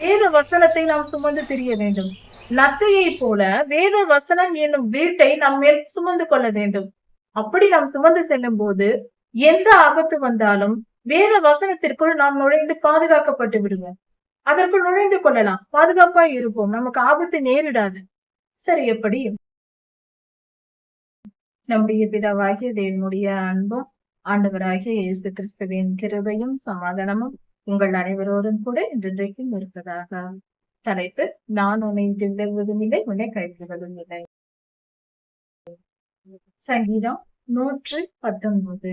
வேத வசனத்தை நாம் சுமந்து திரிய வேண்டும். நத்தையை போல வேத வசனம் என்னும் வீட்டை நம் மேல் சுமந்து கொள்ள வேண்டும். அப்படி நாம் சுமந்து செல்லும் போது எந்த ஆபத்து வந்தாலும் வேத வசனத்திற்குள் நாம் நுழைந்து பாதுகாக்கப்பட்டு விடுவோம். அதற்குள் நுழைந்து கொள்ளலாம். பாதுகாப்பா இருப்போம். நமக்கு ஆபத்து நேரிடாது. சரி எப்படி? நம்முடைய பிதாவாகிய தேவனுடைய அன்பும் ஆண்டவராகிய இயேசு கிறிஸ்துவின் கிருபையும் சமாதானமும் உங்கள் அனைவரோடும் கூட இன்றைக்கும் இருப்பதாக தலைப்பு. நான் உன்னை விடுவதும் இல்லை உன்னை கைவிடுவதும் இல்லை. சங்கீதம் நூற்று பத்தொன்பது.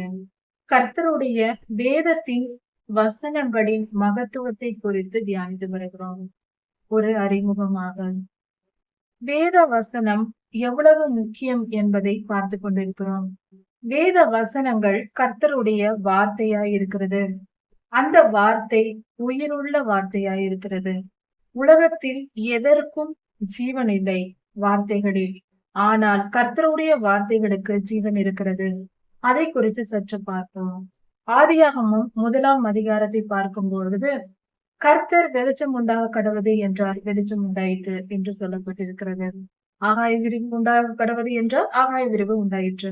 கர்த்தருடைய வேதத்தின் வசனங்களின் மகத்துவத்தை குறித்து தியானித்து வருகிறோம். ஒரு அறிமுகமாக. வேத வசனம் எவ்வளவு முக்கியம் என்பதை பார்த்து கொண்டிருக்கிறோம். வேத வசனங்கள் கர்த்தருடைய வார்த்தையாய் இருக்கிறது. அந்த வார்த்தை உயிருள்ள வார்த்தையாயிருக்கிறது. உலகத்தில் எதற்கும் ஜீவன் இல்லை வார்த்தைகளில். ஆனால் கர்த்தருடைய வார்த்தைகளுக்கு ஜீவன் இருக்கிறது. அதை குறித்து சற்று பார்ப்போம். ஆதியாகமும் முதலாம் அதிகாரத்தை பார்க்கும் பொழுது கர்த்தர் வெளிச்சம் உண்டாக கடவுது என்றார் வெளிச்சம் உண்டாயிற்று என்று சொல்லப்பட்டிருக்கிறது. ஆகாய விரிவு உண்டாக கடவுது என்றால் ஆகாய விரிவு உண்டாயிற்று.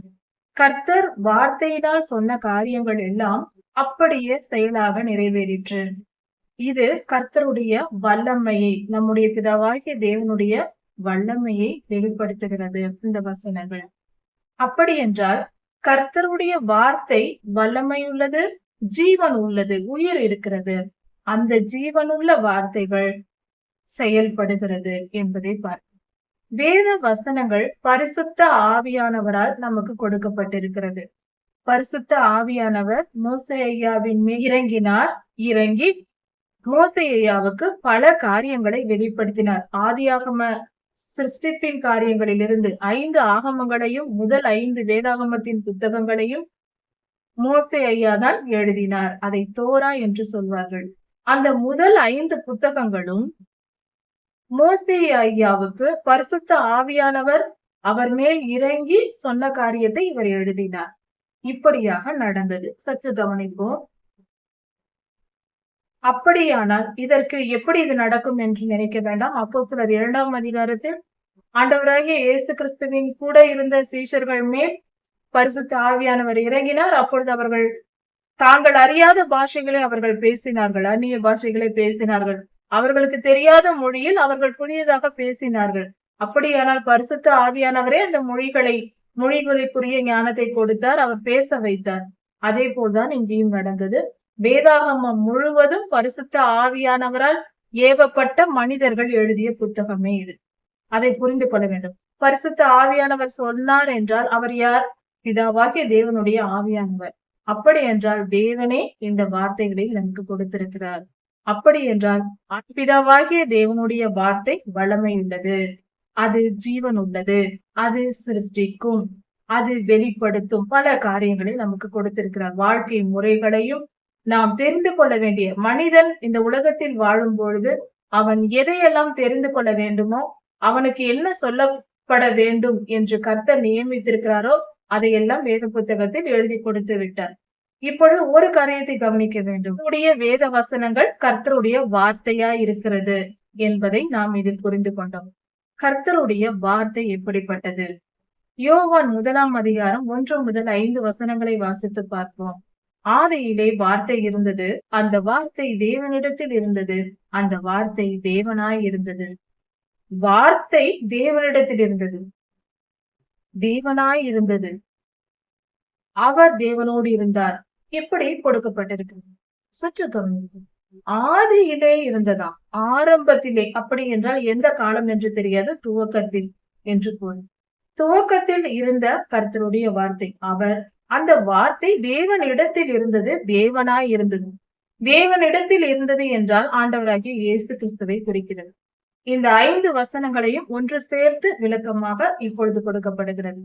கர்த்தர் வார்த்தையினால் சொன்ன காரியங்கள் எல்லாம் அப்படியே செயலாக நிறைவேறிற்று. இது கர்த்தருடைய வல்லமையை நம்முடைய பிதாவாகிய தேவனுடைய வல்லமையை வெளிப்படுத்துகிறது இந்த வசனங்கள். அப்படி என்றால் கர்த்தருடைய வார்த்தை வல்லமை உள்ளது ஜீவன் உள்ளது உயிர் இருக்கிறது. அந்த ஜீவனுள்ள வார்த்தைகள் செயல்படுகிறது என்பதை பார்க்க வேத வசனங்கள் பரிசுத்த ஆவியானவரால் நமக்கு கொடுக்கப்பட்டிருக்கிறது. பரிசுத்த ஆவியானவர் மோசையாவின் மேல் இறங்கினார். இறங்கி மோசையாவுக்கு பல காரியங்களை வெளிப்படுத்தினார். ஆதியாகம சிருஷ்டிப்பின் காரியங்களிலிருந்து ஐந்து ஆகமங்களையும் முதல் ஐந்து வேதாகமத்தின் புத்தகங்களையும் மோசே ஐயா தான் எழுதினார். அதை தோரா என்று சொல்வார்கள். அந்த முதல் ஐந்து புத்தகங்களும் மோசே ஐயாவுக்கு பரிசுத்த ஆவியானவர் அவர் மேல் இறங்கி சொன்ன காரியத்தை இவர் எழுதினார். இப்படியாக நடந்தது. சற்று கவனிப்போம். அப்படியானால் இதற்கு எப்படி இது நடக்கும் என்று நினைக்க வேண்டாம். அப்போ சிலர் இரண்டாம் அதிகாரத்தில் ஆண்டவராகிய இயேசு கிறிஸ்துவின் கூட இருந்த சீஷர்கள் மேல் பரிசுத்த ஆவியானவர் இறங்கினார். அப்பொழுது அவர்கள் தாங்கள் அறியாத பாஷைகளை அவர்கள் பேசினார்கள். அந்நிய பாஷைகளை பேசினார்கள். அவர்களுக்கு தெரியாத மொழியில் அவர்கள் புதியதாக பேசினார்கள். அப்படியானால் பரிசுத்த ஆவியானவரே அந்த மொழிகளை மொழிகளுக்குரிய ஞானத்தை கொடுத்தார் அவர் பேச வைத்தார். அதே போல்தான் இங்கேயும் நடந்தது. வேதாகமம் முழுவதும் பரிசுத்த ஆவியானவரால் ஏவப்பட்ட மனிதர்கள் எழுதிய புத்தகமே இது. அதை புரிந்து கொள்ள வேண்டும். பரிசுத்த ஆவியானவர் சொன்னார் என்றால் அவர் யார்? பிதாவாகிய தேவனுடைய ஆவியானவர். அப்படி என்றால் தேவனே இந்த வார்த்தைகளை நமக்கு கொடுத்திருக்கிறார். அப்படி என்றால் அன்பிதாவாகிய தேவனுடைய வார்த்தை வளமை உள்ளது அது ஜீவன் உள்ளது அது சிருஷ்டிக்கும். அது வெளிப்படுத்தும். பல காரியங்களை நமக்கு கொடுத்திருக்கிறார். வாழ்க்கை முறைகளையும் நாம் தெரிந்து கொள்ள வேண்டிய மனிதன் இந்த உலகத்தில் வாழும் பொழுது அவன் எதையெல்லாம் தெரிந்து கொள்ள வேண்டுமோ அவனுக்கு என்ன சொல்லப்பட வேண்டும் என்று கர்த்தர் நியமித்திருக்கிறாரோ அதையெல்லாம் வேத புத்தகத்தில் எழுதி கொடுத்து விட்டார். இப்பொழுது ஒரு காரியத்தை கவனிக்க வேண்டும். உடைய வேத வசனங்கள் கர்த்தருடைய வார்த்தையா இருக்கிறது என்பதை நாம் இதில் புரிந்து கொண்டோம். கர்த்தருடைய வார்த்தை எப்படிப்பட்டது? யோவான் முதலாம் அதிகாரம் ஒன்று முதல் ஐந்து வசனங்களை வாசித்து பார்ப்போம். ஆதையிலே வார்த்தை இருந்தது அந்த வார்த்தை தேவனிடத்தில் இருந்தது அந்த வார்த்தை தேவனாய் இருந்தது. வார்த்தை தேவனிடத்தில் இருந்தது தேவனாய் இருந்தது. அவர் தேவனோடு இருந்தார். எப்படி கொடுக்கப்பட்டிருக்கு? சற்று கவனிக்கும் ஆதியிலே இருந்ததா? ஆரம்பத்திலே. அப்படி என்றால் எந்த காலம் என்று தெரியாது. துவக்கத்தில் என்று கூறும் துவக்கத்தில் இருந்த கர்த்தருடைய வார்த்தை. அவர் அந்த வார்த்தை தேவனிடத்தில் இருந்தது தேவனாய் இருந்தது. தேவனிடத்தில் இருந்தது என்றால் ஆண்டவராகிய இயேசு கிறிஸ்துவை குறிக்கிறது. இந்த ஐந்து வசனங்களையும் ஒன்று சேர்த்து விளக்கமாக இப்பொழுது கொடுக்கப்படுகிறது.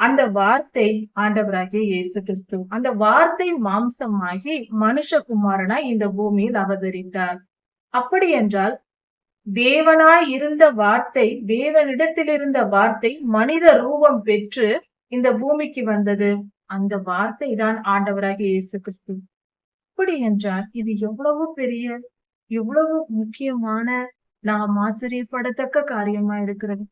அந்த வார்த்தை ஆண்டவராகிய இயேசு கிறிஸ்து அந்த வார்த்தை மாம்சமாகி மனுஷகுமாரனா இந்த பூமியில் அவதரித்தார். அப்படி என்றால் தேவனாய் இருந்த வார்த்தை தேவனிடத்தில் இருந்த வார்த்தை மனித ரூபம் பெற்று இந்த பூமிக்கு வந்தது. அந்த வார்த்தை தான் ஆண்டவராகிய இயேசு கிறிஸ்து. அப்படி என்றால் இது எவ்வளவு பெரிய எவ்வளவு முக்கியமான நாம் ஆச்சரியப்படத்தக்க காரியமா இருக்கிறது.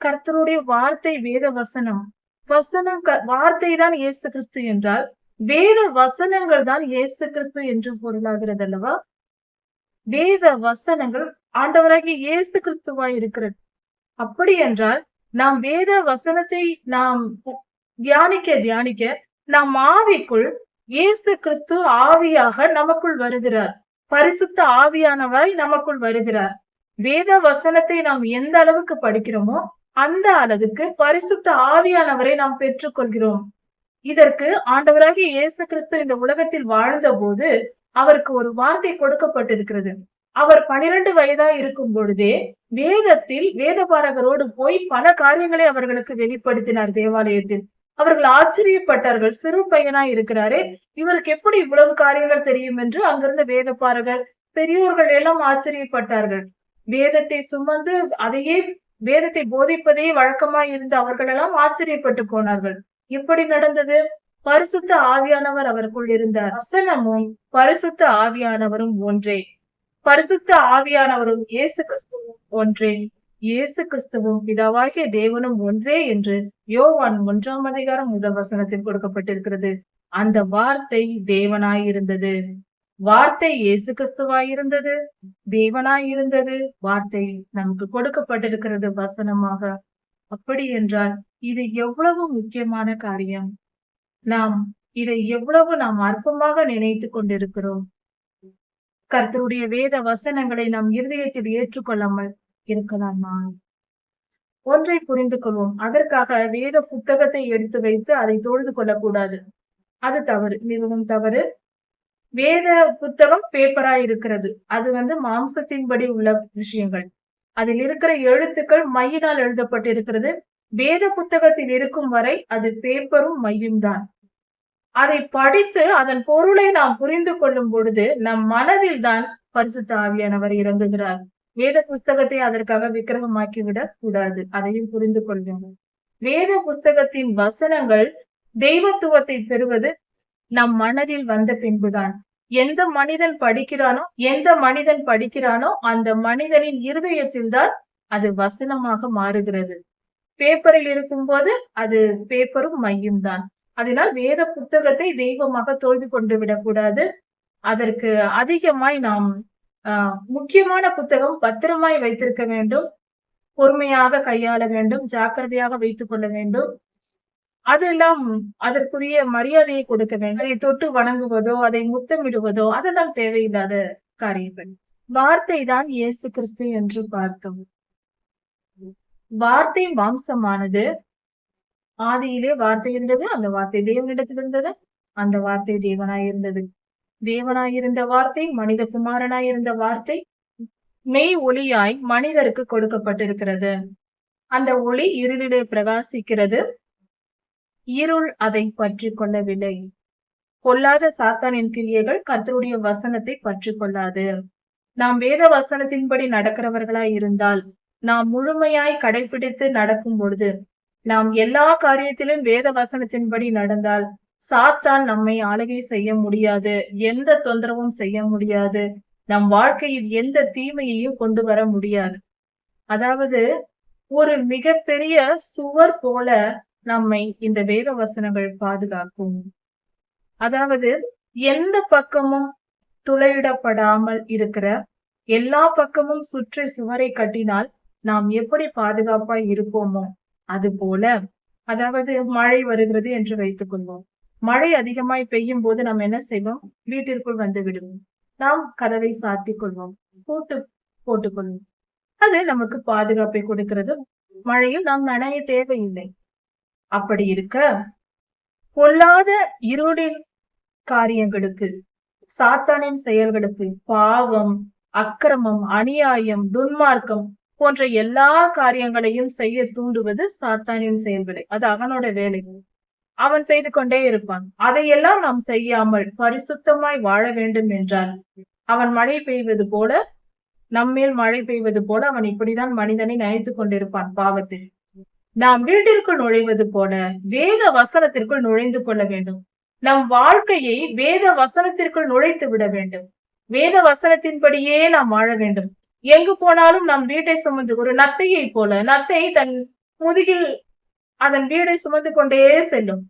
கர்த்தருடைய வார்த்தை வேத வசனம் வசனம் க- வார்த்தை தான் இயேசு கிறிஸ்து என்றால் வேத வசனங்கள் தான் இயேசு கிறிஸ்து என்று பொருளாகிறது அல்லவா வேத வசனங்கள் ஆண்டவராகிய இயேசு கிறிஸ்துவாய் இருக்கிறது. அப்படி என்றால் நாம் வேத வசனத்தை நாம் தியானிக்க தியானிக்க நம் ஆவிக்குள் இயேசு கிறிஸ்து ஆவியாக நமக்குள் வருகிறார். பரிசுத்த ஆவியானவராய் நமக்குள் வருகிறார். வேத வசனத்தை நாம் எந்த அளவுக்கு படிக்கிறோமோ அந்த அளவுக்கு பரிசுத்த ஆவியானவரை நாம் பெற்றுக்கொள்கிறோம். இதற்கு ஆண்டவராகிய இயேசு கிறிஸ்து இந்த உலகத்தில் வாழ்ந்த போது அவருக்கு ஒரு வார்த்தை கொடுக்கப்பட்டிருக்கிறது. அவர் பனிரெண்டு வயதா இருக்கும் பொழுதே வேதத்தில் வேதபாரகரோடு போய் பல காரியங்களை அவர்களுக்கு வெளிப்படுத்தினார் தேவாலயத்தில். அவர்கள் ஆச்சரியப்பட்டார்கள் சிறு பையனா இருக்கிறாரே இவருக்கு எப்படி இவ்வளவு காரியங்கள் தெரியும் என்று அங்கிருந்த வேதபாரகர் பெரியோர்கள் எல்லாம் ஆச்சரியப்பட்டார்கள். வேதத்தை சுமந்து அதையே வேதத்தை போதிப்பதே வழக்கமாய் இருந்த அவர்கள் எல்லாம் ஆச்சரியப்பட்டு போனார்கள். இப்படி நடந்தது? பரிசுத்த ஆவியானவர் அவருக்குள் இருந்தார். வசனமும் பரிசுத்த ஆவியானவரும் ஒன்றே. பரிசுத்த ஆவியானவரும் இயேசு கிறிஸ்துவும் ஒன்றே. இயேசு கிறிஸ்துவும் பிதாவாகிய தேவனும் ஒன்றே என்று யோவான் ஒன்றாம் அதிகாரம் முதல் வசனத்தில் கொடுக்கப்பட்டிருக்கிறது. அந்த வார்த்தை தேவனாய் இருந்தது வார்த்தை இயேசு கிறிஸ்துவாயிருந்தது இருந்தது தேவனாய் இருந்தது வார்த்தை நமக்கு கொடுக்கப்பட்டிருக்கிறது வசனமாக. அப்படி என்றால் இது எவ்வளவு முக்கியமான காரியம்? நாம் இதை எவ்வளவு நாம் அற்பமாக நினைத்து கொண்டிருக்கிறோம்? கர்த்தருடைய வேத வசனங்களை நம் இருதயத்தில் ஏற்றுக்கொள்ளாமல் இருக்கலாமா ஒன்றை புரிந்து கொள்வோம். அதற்காக வேத புத்தகத்தை எடுத்து வைத்து அதை தொழுது கொள்ளக்கூடாது. அது தவறு மிகவும் தவறு. வேத புத்தகம் பேப்பரா இருக்கிறது. அது வந்து மாம்சத்தின்படி உள்ள விஷயங்கள். அதில் இருக்கிற எழுத்துக்கள் மையினால் எழுதப்பட்டிருக்கிறது. வேத புத்தகத்தில் இருக்கும் வரை அது பேப்பரும் மையும் தான். அதை படித்து அதன் பொருளை நாம் புரிந்து கொள்ளும் பொழுது நம் மனதில் தான் பரிசுத்த ஆவியானவர் இறங்குகிறார். வேத புஸ்தகத்தை அதற்காக விக்கிரகமாக்கி விடக் கூடாது. அதையும் புரிந்து கொள்ளுங்கள். வேத புஸ்தகத்தின் வசனங்கள் தெய்வத்துவத்தை பெறுவது நம் மனதில் வந்த பின்புதான். எந்த மனிதன் படிக்கிறானோ எந்த மனிதன் படிக்கிறானோ அந்த மனிதனின் இருதயத்தில் தான் அது வசனமாக மாறுகிறது. பேப்பரில் இருக்கும்போது அது பேப்பரும் மையும் தான் அதனால் வேத புத்தகத்தை தெய்வமாக தொழுது கொண்டு விடக்கூடாது. அதற்கு அதிகமாய் நாம் ஆஹ் முக்கியமான புத்தகம் பத்திரமாய் வைத்திருக்க வேண்டும். பொறுமையாக கையாள வேண்டும். ஜாக்கிரதையாக வைத்துக் கொள்ள வேண்டும். அதெல்லாம் அதற்குரிய மரியாதையை கொடுக்க வேண்டும் அதை தொட்டு வணங்குவதோ அதை முத்தமிடுவதோ அதெல்லாம் தேவையில்லாத காரியங்கள். வார்த்தை தான் இயேசு கிறிஸ்து என்று பார்த்தோம். வார்த்தை மாம்சமானது. ஆதியிலே வார்த்தை இருந்தது அந்த வார்த்தை தேவனிடத்தில் இருந்தது அந்த வார்த்தை தேவனாய் இருந்தது. தேவனாயிருந்த வார்த்தை மனித குமாரனாயிருந்த வார்த்தை மெய் ஒளியாய் மனிதருக்கு கொடுக்கப்பட்டிருக்கிறது. அந்த ஒளி இருளிலே பிரகாசிக்கிறது. இருள் அதை பற்றி கொள்ளவில்லை. பொல்லாத சாத்தானின் கிளியர்கள் கர்த்தருடைய வசனத்தை பற்றி கொள்ளாது. நாம் வேத வசனத்தின்படி நடக்கிறவர்களாய் இருந்தால் நாம் முழுமையாய் கடைபிடித்து நடக்கும் பொழுது நாம் எல்லா காரியத்திலும் வேத வசனத்தின்படி நடந்தால் சாத்தான் நம்மை ஆளுகை செய்ய முடியாது எந்த தொந்தரவும் செய்ய முடியாது நம் வாழ்க்கையில் எந்த தீமையையும் கொண்டு வர முடியாது. அதாவது ஒரு மிகப்பெரிய சுவர் போல நம்மை இந்த வேத வசனங்கள் பாதுகாக்கும். அதாவது எந்த பக்கமும் துளையிடப்படாமல் இருக்கிற எல்லா பக்கமும் சுற்றி சுவரை கட்டினால் நாம் எப்படி பாதுகாப்பாய் இருப்போமோ அது போல அதாவது மழை வருகிறது என்று வைத்துக் கொள்வோம். மழை அதிகமாய் பெய்யும் போது நாம் என்ன செய்வோம்? வீட்டிற்குள் வந்து விடுவோம். நாம் கதவை சாத்திக் கொள்வோம். பூட்டு போட்டுக்கொள்வோம் அது நமக்கு பாதுகாப்பை கொடுக்கிறது. மழையில் நாம் நனைய தேவையில்லை. அப்படி இருக்க பொல்லாத இருளின் காரியங்களுக்கு சாத்தானின் செயல்களுக்கு பாவம் அக்கிரமம் அநியாயம் துன்மார்க்கம் போன்ற எல்லா காரியங்களையும் செய்ய தூண்டுவது சாத்தானின் செயல்களை அது அவனோட வேலை. அவன் செய்து கொண்டே இருப்பான். அதையெல்லாம் நாம் செய்யாமல் பரிசுத்தமாய் வாழ வேண்டும் என்றால் அவன் மழை பெய்வது போல நம்மேல் மழை பெய்வது போல அவன் இப்படிதான் மனிதனை நினைத்து கொண்டிருப்பான் பாவத்தில். நாம் வீட்டிற்குள் நுழைவது போல வேத வசனத்திற்குள் நுழைந்து கொள்ள வேண்டும். நம் வாழ்க்கையை வேத வசனத்திற்குள் நுழைத்து விட வேண்டும். வேத வசனத்தின்படியே நாம் வாழ வேண்டும். எங்கு போனாலும் நம் வீட்டை சுமந்து ஒரு நத்தையை போல நத்தை தன் முதுகில் அதன் வீடை சுமந்து கொண்டே செல்லும்.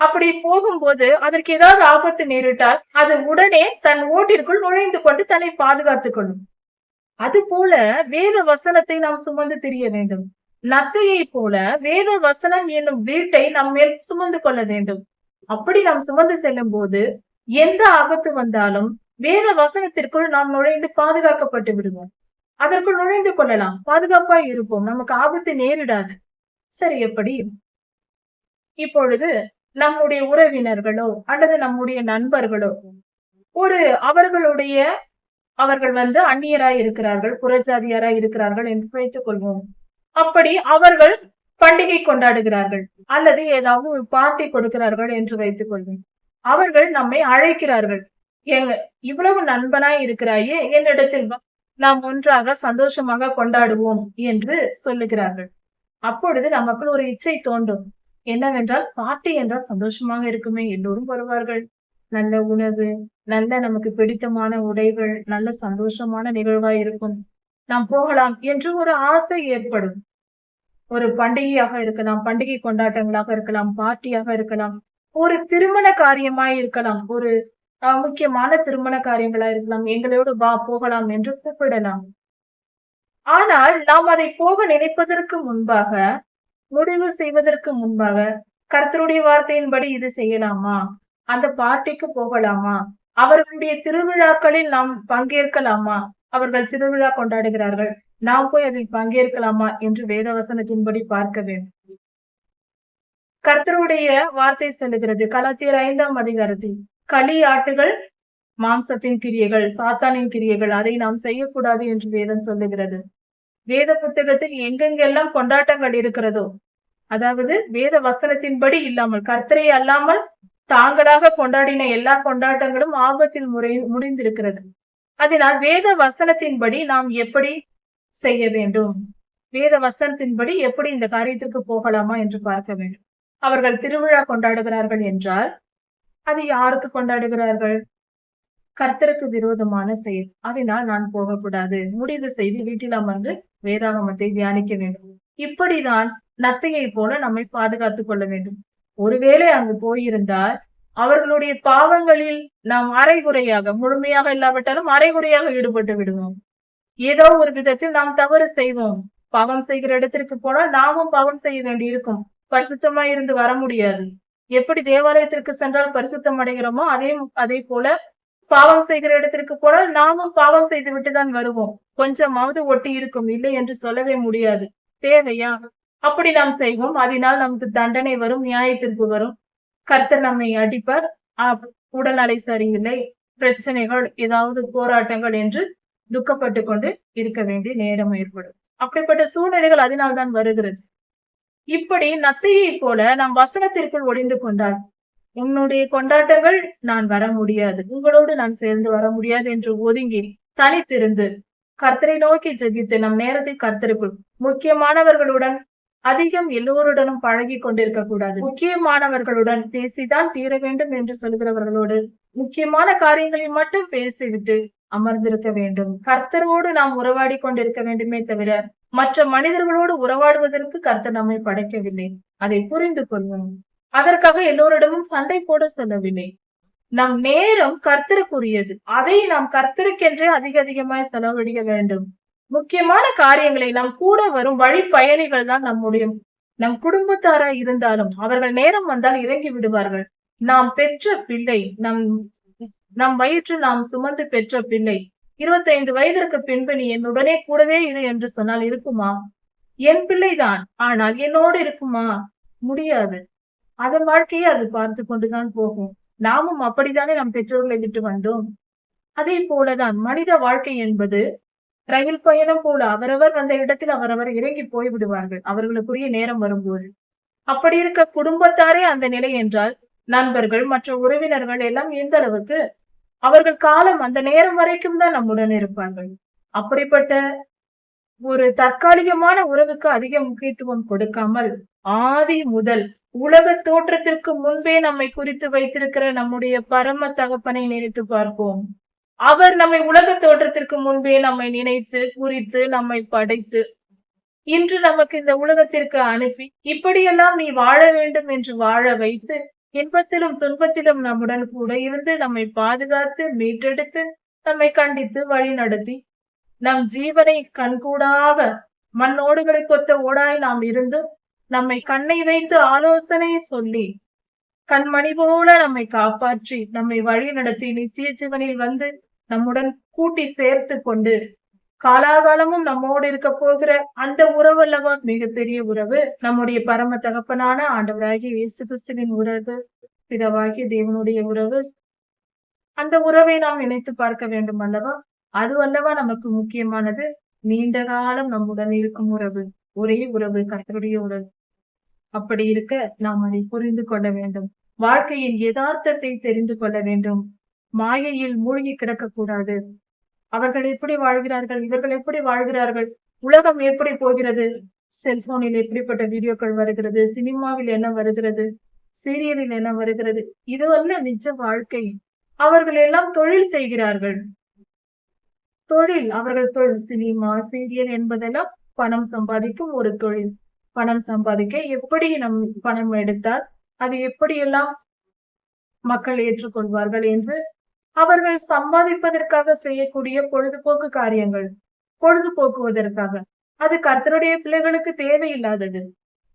அப்படி போகும்போது அதற்கு ஏதாவது ஆபத்து நேரிட்டால் அது உடனே தன் ஓட்டிற்குள் நுழைந்து கொண்டு தன்னை பாதுகாத்துக் கொள்ளும். அது போல வேத வசனத்தை நாம் சுமந்து திரிய வேண்டும். நத்தையை போல வேத வசனம் என்னும் வீட்டை நம் மேல் சுமந்து கொள்ள வேண்டும். அப்படி நாம் சுமந்து செல்லும் போது எந்த ஆபத்து வந்தாலும் வேத வசனத்திற்குள் நாம் நுழைந்து பாதுகாக்கப்பட்டு விடுவோம். அதற்குள் நுழைந்து கொள்ளலாம். பாதுகாப்பா இருப்போம். நமக்கு ஆபத்து நேரிடாது. சரி எப்படி? இப்பொழுது நம்முடைய உறவினர்களோ அல்லது நம்முடைய நண்பர்களோ ஒரு அவர்களுடைய அவர்கள் வந்து அந்நியராய் இருக்கிறார்கள் புறஜாதியாராய் இருக்கிறார்கள் என்று வைத்துக் கொள்வோம் அப்படி அவர்கள் பண்டிகை கொண்டாடுகிறார்கள் அல்லது ஏதாவது ஒரு பார்ட்டி கொடுக்கிறார்கள் என்று வைத்துக் கொள்வேன் அவர்கள் நம்மை அழைக்கிறார்கள். எங்க இவ்வளவு நண்பனாய் இருக்கிறாயே என்னிடத்தில் நாம் ஒன்றாக சந்தோஷமாக கொண்டாடுவோம் என்று சொல்லுகிறார்கள். அப்பொழுது நமக்குள் ஒரு இச்சை தோன்றும். என்னவென்றால் பார்ட்டி என்றால் சந்தோஷமாக இருக்குமே எல்லோரும் வருவார்கள். நல்ல உணவு நல்ல நமக்கு பிடித்தமான உடைகள் நல்ல சந்தோஷமான நிகழ்வாய் இருக்கும். நாம் போகலாம் என்று ஒரு ஆசை ஏற்படும். ஒரு பண்டிகையாக இருக்கலாம் பண்டிகை கொண்டாட்டங்களாக இருக்கலாம் பார்ட்டியாக இருக்கலாம் ஒரு திருமண காரியமாய் இருக்கலாம் ஒரு அஹ், முக்கியமான திருமண காரியங்களா இருக்கலாம் எங்களோடு வா போகலாம் என்று கூப்பிடலாம். ஆனால் நாம் அதை போக நினைப்பதற்கு முன்பாக முடிவு செய்வதற்கு முன்பாக கர்த்தருடைய வார்த்தையின்படி இது செய்யலாமா? அந்த பார்ட்டிக்கு போகலாமா? அவர்களுடைய திருவிழாக்களில் நாம் பங்கேற்கலாமா? அவர்கள் திருவிழா கொண்டாடுகிறார்கள். நாம் போய் அதில் பங்கேற்கலாமா என்று வேதவசனத்தின்படி பார்க்க வேண்டும். கர்த்தருடைய வார்த்தை சொல்லுகிறது. கலாத்தியர் ஐந்தாம் அதிகாரத்தில் களி ஆட்டுகள் மாம்சத்தின் கிரியைகள் சாத்தானின் கிரியைகள் அதை நாம் செய்யக்கூடாது என்று வேதம் சொல்லுகிறது. வேத புத்தகத்தில் எங்கெங்கெல்லாம் கொண்டாட்டங்கள் இருக்கிறதோ அதாவது வேத வசனத்தின்படி இல்லாமல் கர்த்தரை அல்லாமல் தாங்களாக கொண்டாடின எல்லா கொண்டாட்டங்களும் ஆபத்தில் முறை முடிந்திருக்கிறது. அதனால் வேத வசனத்தின்படி நாம் எப்படி செய்ய வேண்டும் வேத வசனத்தின்படி எப்படி இந்த காரியத்திற்கு போகலாமா என்று பார்க்க வேண்டும் அவர்கள் திருவிழா கொண்டாடுகிறார்கள் என்றால் அது யாருக்கு கொண்டாடுகிறார்கள் கர்த்தருக்கு விரோதமான செயல் அதனால் நான் போகக்கூடாது முடிவு செய்து வீட்டில் அமர்ந்து வேதாகமத்தை தியானிக்க வேண்டும் இப்படிதான் நத்தையை போல நம்மை பாதுகாத்துக் கொள்ள வேண்டும் ஒருவேளை அங்கு போயிருந்தால் அவர்களுடைய பாவங்களில் நாம் அரைகுறையாக முழுமையாக இல்லாவிட்டாலும் அரைகுறையாக ஈடுபட்டு விடுவோம். ஏதோ ஒரு விதத்தில் நாம் தவறு செய்வோம். பாவம் செய்கிற இடத்திற்கு போனால் நாமும் பாவம் செய்ய வேண்டி இருக்கும் பரிசுத்தமா இருந்து வர முடியாது. எப்படி தேவாலயத்திற்கு சென்றால் பரிசுத்தம் அடைகிறோமோ அதே அதே போல பாவம் செய்கிற இடத்திற்கு போனால் நாமும் பாவம் செய்து விட்டுதான் வருவோம். கொஞ்சமாவது ஒட்டி இருக்கும். இல்லை என்று சொல்லவே முடியாது. தேவையா? அப்படி நாம் செய்வோம். அதனால் நமக்கு தண்டனை வரும் நியாயத்திற்கு வரும். கர்த்தர் நம்மை அடிப்பார். உடல்நலை சரியில்லை. பிரச்சனைகள் ஏதாவது போராட்டங்கள் என்று துக்கப்பட்டு கொண்டு இருக்க வேண்டிய நேரம் ஏற்படும். அப்படிப்பட்ட சூழ்நிலைகள் அதனால்தான் வருகிறது. இப்படி நத்தையை போல நாம் வசனத்திற்குள் ஒளிந்து கொண்டால் உன்னுடைய கொண்டாட்டங்கள் நான் வர முடியாது. உங்களோடு நான் சேர்ந்து வர முடியாது என்று ஒதுங்கி தனித்திருந்து கர்த்தரை நோக்கி ஜெபித்து நம் நேரத்தை கர்த்தருக்குள் முக்கியமானவர்களுடன் அதிகம் எல்லோருடனும் பழகி கொண்டிருக்க கூடாது. முக்கியமானவர்களுடன் பேசிதான் தீர வேண்டும் என்று சொல்கிறவர்களோடு முக்கியமான காரியங்களை மட்டும் பேசிவிட்டு அமர்ந்திருக்க வேண்டும். கர்த்தரோடு நாம் உறவாடி கொண்டிருக்க வேண்டுமே தவிர மற்ற மனிதர்களோடு உறவாடுவதற்கு கர்த்தர் நம்மை படைக்கவில்லை. அதை புரிந்து கொள்வோம். அதற்காக எல்லோரிடமும் சண்டை போட சொல்லவில்லை. நம் நேரம் கர்த்தருக்குரியது. அதை நாம் கர்த்தருக்கென்றே அதிக அதிகமாய் செலவழிக்க வேண்டும். முக்கியமான காரியங்களை நம் கூட வரும் வழி பயணிகள் தான் நம்முடைய நம் குடும்பத்தாரா இருந்தாலும் அவர்கள் நேரம் வந்தால் இறங்கி விடுவார்கள். நாம் பெற்ற பிள்ளை நம் நம் வயிற்றில் நாம் சுமந்து பெற்ற பிள்ளை. இருபத்தைந்து வயதிற்கு பின்பு நீ என்னுடனே கூடவே இரு என்று சொன்னால் இருக்குமா? என் பிள்ளைதான் ஆனால் என்னோடு இருக்குமா? முடியாது. அதன் வாழ்க்கையை அது பார்த்து கொண்டுதான் போகும். நாமும் அப்படித்தானே நம் பெற்றோர்களை விட்டு வந்தோம்? அதே போலதான் மனித வாழ்க்கை என்பது ரயில் பயணம் போல அவரவர் வந்த இடத்தில் அவரவர் இறங்கி போய் விடுவார்கள். அவர்களுக்குரிய நேரம் வரும்போது. அப்படி இருக்க குடும்பத்தாரே அந்த நிலை என்றால் நண்பர்கள் மற்ற உறவினர்கள் எல்லாம் எந்த அளவுக்கு அவர்கள் காலம் அந்த நேரம் வரைக்கும் தான் நம்முடன் இருப்பார்கள். அப்படிப்பட்ட ஒரு தற்காலிகமான உறவுக்கு அதிக முக்கியத்துவம் கொடுக்காமல் ஆதி முதல் உலக தோற்றத்திற்கு முன்பே நம்மை குறித்து வைத்திருக்கிற நம்முடைய பரம தகப்பனை நினைத்து பார்ப்போம். அவர் நம்மை உலக தோற்றத்திற்கு முன்பே நம்மை நினைத்து குறித்து நம்மை படைத்து இன்று நமக்கு இந்த உலகத்திற்கு அனுப்பி இப்படியெல்லாம் நீ வாழ வேண்டும் என்று வாழ வைத்து இன்பத்திலும் துன்பத்திலும் நம்முடன் கூட இருந்து நம்மை பாதுகாத்து மீட்டெடுத்து நம்மை கண்டித்து வழி நடத்தி நம் ஜீவனை கண்கூடாக மண்ணோடுகளை கொத்த ஓடாய் நாம் இருந்து நம்மை கண்ணை வைத்து ஆலோசனை சொல்லி கண்மணி போல நம்மை காப்பாற்றி நம்மை வழி நடத்தி நித்திய ஜீவனில் வந்து நம்முடன் கூட்டி சேர்த்து கொண்டு காலாகாலமும் நம்மோடு இருக்க போகிற அந்த உறவு அல்லவா? மிகப்பெரிய உறவு. நம்முடைய பரம தகப்பனான ஆண்டவராகிய இயேசு கிறிஸ்துவின் உறவு பிதவாகி தேவனுடைய உறவு. அந்த உறவை நாம் நினைத்து பார்க்க வேண்டும் அல்லவா? அது அல்லவா நமக்கு முக்கியமானது? நீண்ட காலம் நம்முடன் இருக்கும் உறவு. ஒரே உறவு கர்த்தருடைய உறவு. அப்படி இருக்க நாம் அதை புரிந்து கொள்ள வேண்டும். வாழ்க்கையின் யதார்த்தத்தை தெரிந்து கொள்ள வேண்டும். மாயையில் மூழ்கி கிடக்கக்கூடாது. அவர்கள் எப்படி வாழ்கிறார்கள்? இவர்கள் எப்படி வாழ்கிறார்கள்? உலகம் எப்படி போகிறது? செல்போனில் எப்படிப்பட்ட வீடியோக்கள் வருகிறது? சினிமாவில் என்ன வருகிறது? சீரியலில் என்ன வருகிறது? இது அல்ல நிஜ வாழ்க்கை. அவர்கள் எல்லாம் தொழில் செய்கிறார்கள். தொழில் அவர்கள் தொழில் சினிமா சீரியல் என்பதெல்லாம் பணம் சம்பாதிக்கும் ஒரு தொழில். பணம் சம்பாதிக்க எப்படி நம் பணம் எடுத்தால் அது எப்படியெல்லாம் மக்கள் ஏற்றுக்கொள்வார்கள் என்று அவர்கள் சம்பாதிப்பதற்காக செய்யக்கூடிய பொழுதுபோக்கு காரியங்கள் பொழுதுபோக்குவதற்காக. அது கர்த்தருடைய பிள்ளைகளுக்கு தேவையில்லாதது.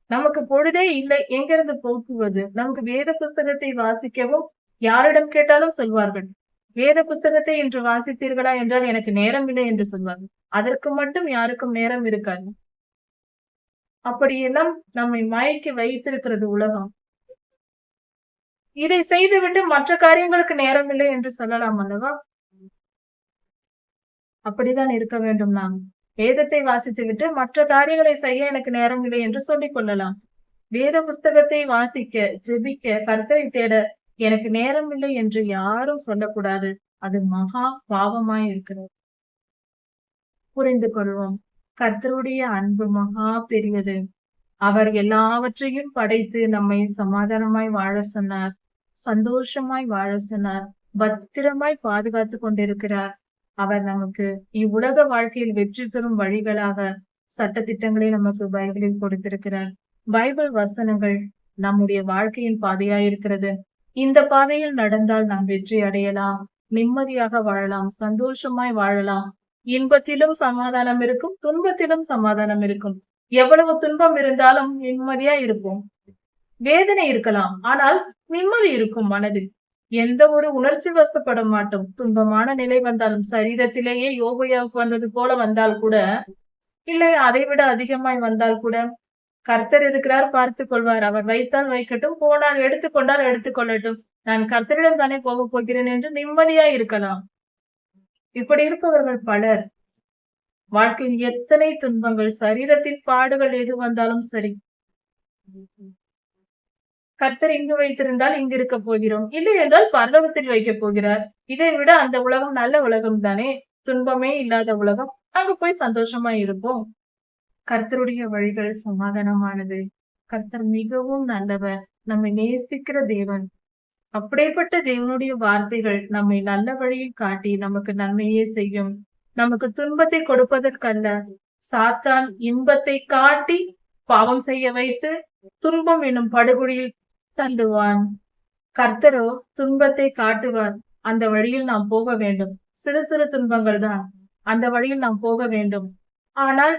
நமக்கு பொழுதே இல்லை எங்கிருந்து போக்குவது? நமக்கு வேத புஸ்தகத்தை வாசிக்கவும் யாரிடம் கேட்டாலும் சொல்வார்கள். வேத புஸ்தகத்தை இன்று வாசித்தீர்களா என்றால் எனக்கு நேரம் இல்லை என்று சொல்வார்கள். அதற்கு மட்டும் யாருக்கும் நேரம் இருக்காது. அப்படியெல்லாம் நம்மை மயக்கி வைத்திருக்கிறது உலகம். இதை செய்துவிட்டு மற்ற காரியங்களுக்கு நேரம் இல்லை என்று சொல்லலாம் அல்லவா? அப்படிதான் இருக்க வேண்டும் நாம். வேதத்தை வாசித்து விட்டு மற்ற காரியங்களை செய்ய எனக்கு நேரம் இல்லை என்று சொல்லிக் கொள்ளலாம். வேத புஸ்தகத்தை வாசிக்க ஜெபிக்க கர்த்தரை தேட எனக்கு நேரம் இல்லை என்று யாரும் சொல்லக்கூடாது. அது மகா பாவமாய் இருக்கிறது புரிந்து கொள்வோம். கர்த்தருடைய அன்பு மகா பெரியது. அவர் எல்லாவற்றையும் படைத்து நம்மை சமாதானமாய் வாழ சொன்னார். சந்தோஷமாய் வாழ சொன்னார். பத்திரமாய் பாதுகாத்து கொண்டிருக்கிறார். அவர் நமக்கு இவ்வுலக வாழ்க்கையில் வெற்றி பெறும் வழிகளாக சட்ட திட்டங்களை நமக்கு பைபிளில் கொடுத்திருக்கிறார். பைபிள் வசனங்கள் நம்முடைய வாழ்க்கையின் பாதையாயிருக்கிறது. இந்த பாதையில் நடந்தால் நாம் வெற்றி அடையலாம். நிம்மதியாக வாழலாம். சந்தோஷமாய் வாழலாம். இன்பத்திலும் சமாதானம் இருக்கும் துன்பத்திலும் சமாதானம் இருக்கும். எவ்வளவு துன்பம் இருந்தாலும் நிம்மதியா இருப்போம். வேதனை இருக்கலாம் ஆனால் நிம்மதி இருக்கும் மனதில். எந்த ஒரு உணர்ச்சி வசப்பட மாட்டோம். துன்பமான நிலை வந்தாலும் சரீரத்திலேயே யோகையாவுக்கு வந்தது போல வந்தால் கூட இல்லை அதை விட அதிகமாய் வந்தால் கூட கர்த்தர் இருக்கிறார் பார்த்து கொள்வார். அவர் வைத்தால் வைக்கட்டும் போனால் எடுத்துக்கொண்டால் எடுத்துக்கொள்ளட்டும் நான் கர்த்தரிடம் தானே போக போகிறேன் என்று நிம்மதியா இருக்கலாம். இப்படி இருப்பவர்கள் பலர். வாழ்க்கையில் எத்தனை துன்பங்கள் சரீரத்தின் பாடுகள் எது வந்தாலும் சரி. கர்த்தர் இங்கு வைத்திருந்தால் இங்கு இருக்க போகிறோம். இல்லை என்றால் பரலோகத்தில் வைக்க போகிறார். இதை விட அந்த உலகம் நல்ல உலகம் தானே. துன்பமே இல்லாத உலகம். அங்கு போய் சந்தோஷமா இருப்போம். கர்த்தருடைய வழிகள் சமாதானமானது. கர்த்தர் மிகவும் நல்லவர். நம்மை நேசிக்கிற தேவன். அப்படிப்பட்ட தேவனுடைய வார்த்தைகள் நம்மை நல்ல வழியில் காட்டி நமக்கு நன்மையே செய்யும். நமக்கு துன்பத்தை கொடுப்பதற்கல்ல. சாத்தான் இன்பத்தை காட்டி பாவம் செய்ய வைத்து துன்பம் என்னும் படுகொழியில் தள்ளுவான். கர்த்தரோ துன்பத்தை காட்டுவார். அந்த வழியில் நாம் போக வேண்டும். சிறு சிறு துன்பங்கள் தான். அந்த வழியில் நாம் போக வேண்டும். ஆனால்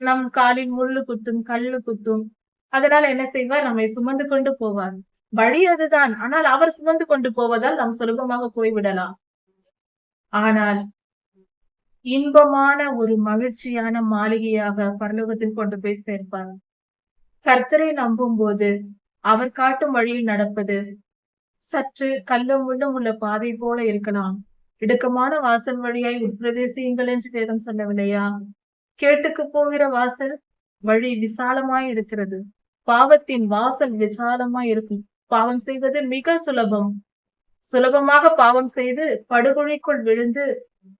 நம் காலில் முள்ளு குத்தும் கல்லு குத்தும். அதனால் என்ன செய்வார்? நம்மை சுமந்து கொண்டு போவார். வழி அதுதான். ஆனால் அவர் சுமந்து கொண்டு போவதால் நாம் சுலபமாக போய்விடலாம். ஆனால் இன்பமான ஒரு மகிழ்ச்சியான மாளிகையாக பரலோகத்தில் கொண்டு போய் சேர்ப்பார். கர்த்தரை நம்பும் போது அவர் காட்டும் வழியில் நடப்பது சற்று கல்லும் முள்ளும் உள்ள பாதை போல இருக்கலாம். இடுக்கமான வாசல் வழியாய் உட்பிரவேசியுங்கள் என்று வேதம் சொல்லவில்லையா? கேட்டுக்கு போகிற வாசல் வழி விசாலமாய் இருக்கிறது. பாவத்தின் வாசல் விசாலமாய் இருக்கும். பாவம் செய்வது மிக சுலபம். சுலபமாக பாவம் செய்து படுகொலைக்குள் விழுந்து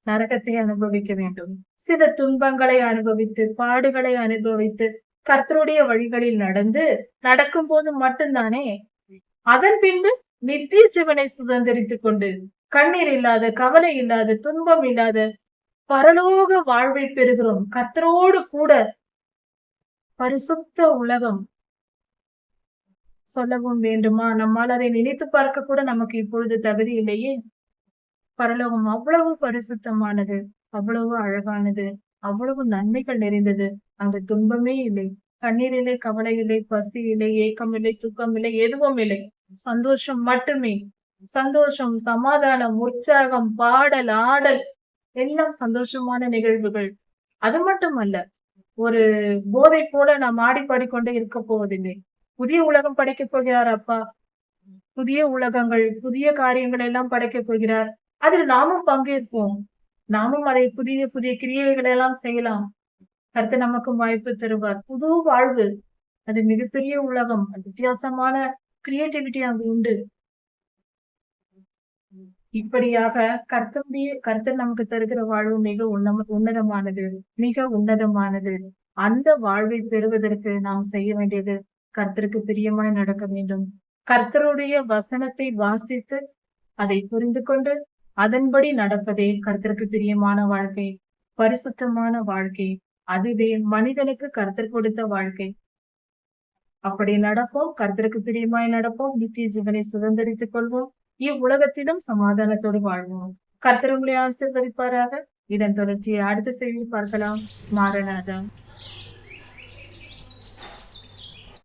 நரகத்தை அனுபவிக்க வேண்டும். சில துன்பங்களை அனுபவித்து பாடுகளை அனுபவித்து கர்த்தருடைய வழிகளில் நடந்து நடக்கும் போது மட்டும்தானே அதன் பின்பு நித்திய ஜீவனை சுதந்திரித்துக் கொண்டு கண்ணீர் இல்லாத கவலை இல்லாத துன்பம் இல்லாத பரலோக வாழ்வை பெறுகிறோம். கர்த்தரோடு கூட பரிசுத்த உலகம் சொல்லவும் வேண்டுமா? நம்மால் அதை நினைத்து பார்க்க கூட நமக்கு இப்பொழுது தகுதி இல்லையே. பரலோகம் அவ்வளவு பரிசுத்தமானது அவ்வளவு அழகானது அவ்வளவு நன்மைகள் நிறைந்தது. அங்கு துன்பமே இல்லை. கண்ணீர் இல்லை கவலை இல்லை பசி இல்லை ஏக்கம் இல்லை துக்கம் இல்லை எதுவும் இல்லை. சந்தோஷம் மட்டுமே. சந்தோஷம் சமாதானம் உற்சாகம் பாடல் ஆடல் எல்லாம் சந்தோஷமான நிகழ்வுகள். அது மட்டுமல்ல ஒரு போதை போல நாம் ஆடி பாடிக்கொண்டே இருக்க போவதில்லை. புதிய உலகம் படைக்கப் போகிறார் அப்பா. புதிய உலகங்கள் புதிய காரியங்கள் எல்லாம் படைக்கப் போகிறார். அதில் நாமும் பங்கேற்போம். நாமும் அதை புதிய புதிய கிரியைகளை எல்லாம் செய்யலாம். கருத்து நமக்கும் வாய்ப்பு தருவார். புது வாழ்வு. அது மிகப்பெரிய உலகம். வித்தியாசமான கிரியேட்டிவிட்டி அங்கு உண்டு. இப்படியாக கர்த்தருடைய கர்த்தர் நமக்கு தருகிற வாழ்வு மிக உன்னம உன்னதமானது. மிக உன்னதமானது. அந்த வாழ்வை பெறுவதற்கு நாம் செய்ய வேண்டியது கர்த்தருக்கு பிரியமாய் நடக்க வேண்டும். கர்த்தருடைய வசனத்தை வாசித்து அதை புரிந்து கொண்டு அதன்படி நடப்பதே கர்த்தருக்கு பிரியமான வாழ்க்கை பரிசுத்தமான வாழ்க்கை அதுவே மனிதனுக்கு கர்த்தர் கொடுத்த வாழ்க்கை. அப்படி நடப்போம் கர்த்தருக்கு பிரியமாய் நடப்போம் நித்திய ஜீவனை சுதந்திரித்துக் கொள்வோம் இவ்வுலகத்திலும் சமாதானத்தோடு வாழ்வோம். கர்த்தர் உங்களை ஆசீர்வதிப்பாராக. இதன் தொடர்ச்சியை அடுத்த செய்தியில் பார்க்கலாம். மாரநாதா